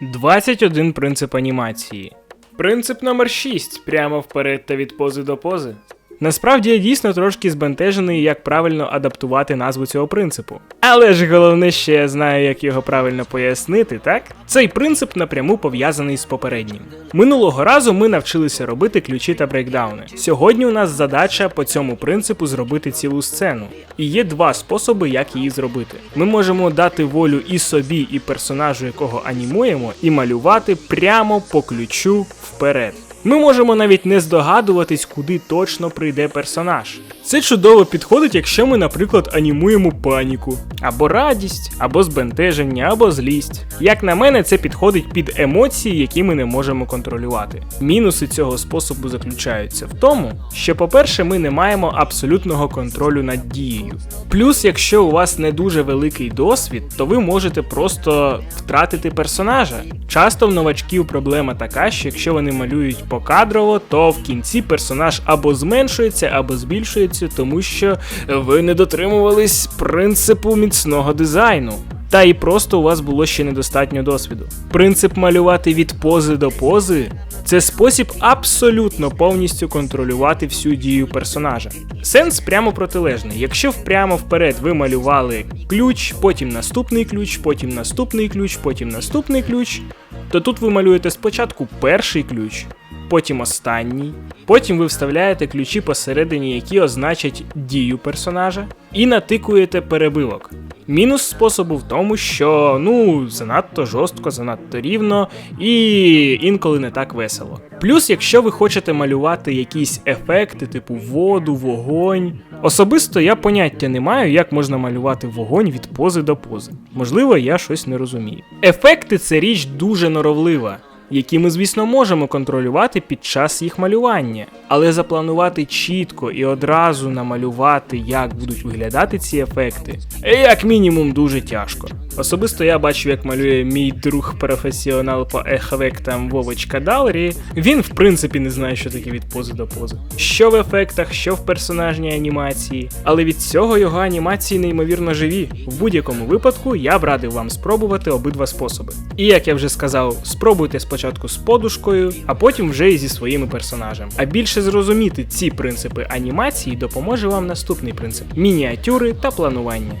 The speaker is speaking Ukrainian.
21 принцип анімації. Принцип номер 6. Прямо вперед та від пози до пози. Насправді я дійсно трошки збентежений, як правильно адаптувати назву цього принципу. Але ж головне, що я знаю, як його правильно пояснити, так? Цей принцип напряму пов'язаний з попереднім. Минулого разу ми навчилися робити ключі та брейкдауни. Сьогодні у нас задача по цьому принципу зробити цілу сцену. І є два способи, як її зробити. Ми можемо дати волю і собі, і персонажу, якого анімуємо, і малювати прямо по ключу вперед. Ми можемо навіть не здогадуватись, куди точно прийде персонаж. Це чудово підходить, якщо ми, наприклад, анімуємо паніку, або радість, або збентеження, або злість. Як на мене, це підходить під емоції, які ми не можемо контролювати. Мінуси цього способу заключаються в тому, що, по-перше, ми не маємо абсолютного контролю над дією. Плюс, якщо у вас не дуже великий досвід, то ви можете просто втратити персонажа. Часто в новачків проблема така, що якщо вони малюють покадрово, то в кінці персонаж або зменшується, або збільшується, тому що ви не дотримувались принципу міцного дизайну. Та і просто у вас було ще недостатньо досвіду. Принцип малювати від пози до пози це спосіб абсолютно повністю контролювати всю дію персонажа. Сенс прямо протилежний. Якщо прямо вперед ви малювали ключ, потім наступний ключ, потім наступний ключ, потім наступний ключ, то тут ви малюєте спочатку перший ключ, потім останній, потім ви вставляєте ключі посередині, які означать дію персонажа, і натикуєте перебивок. Мінус способу в тому, що ну занадто жорстко, занадто рівно і інколи не так весело. Плюс, якщо ви хочете малювати якісь ефекти, типу воду, вогонь. Особисто я поняття не маю, як можна малювати вогонь від пози до пози. Можливо, я щось не розумію. Ефекти це річ дуже норовлива які ми, звісно, можемо контролювати під час їх малювання, але запланувати чітко і одразу намалювати, як будуть виглядати ці ефекти, як мінімум дуже тяжко. Особисто я бачив, як малює мій друг професіонал по ефектам Вовочка Далрі. Він, в принципі, не знає, що таке від пози до пози. Що в ефектах, що в персонажній анімації, але від цього його анімації неймовірно живі. В будь-якому випадку я б радив вам спробувати обидва способи. І як я вже сказав, спробуйте спочатку з подушкою, а потім вже і зі своїми персонажами. А більше зрозуміти ці принципи анімації допоможе вам наступний принцип мініатюри та планування.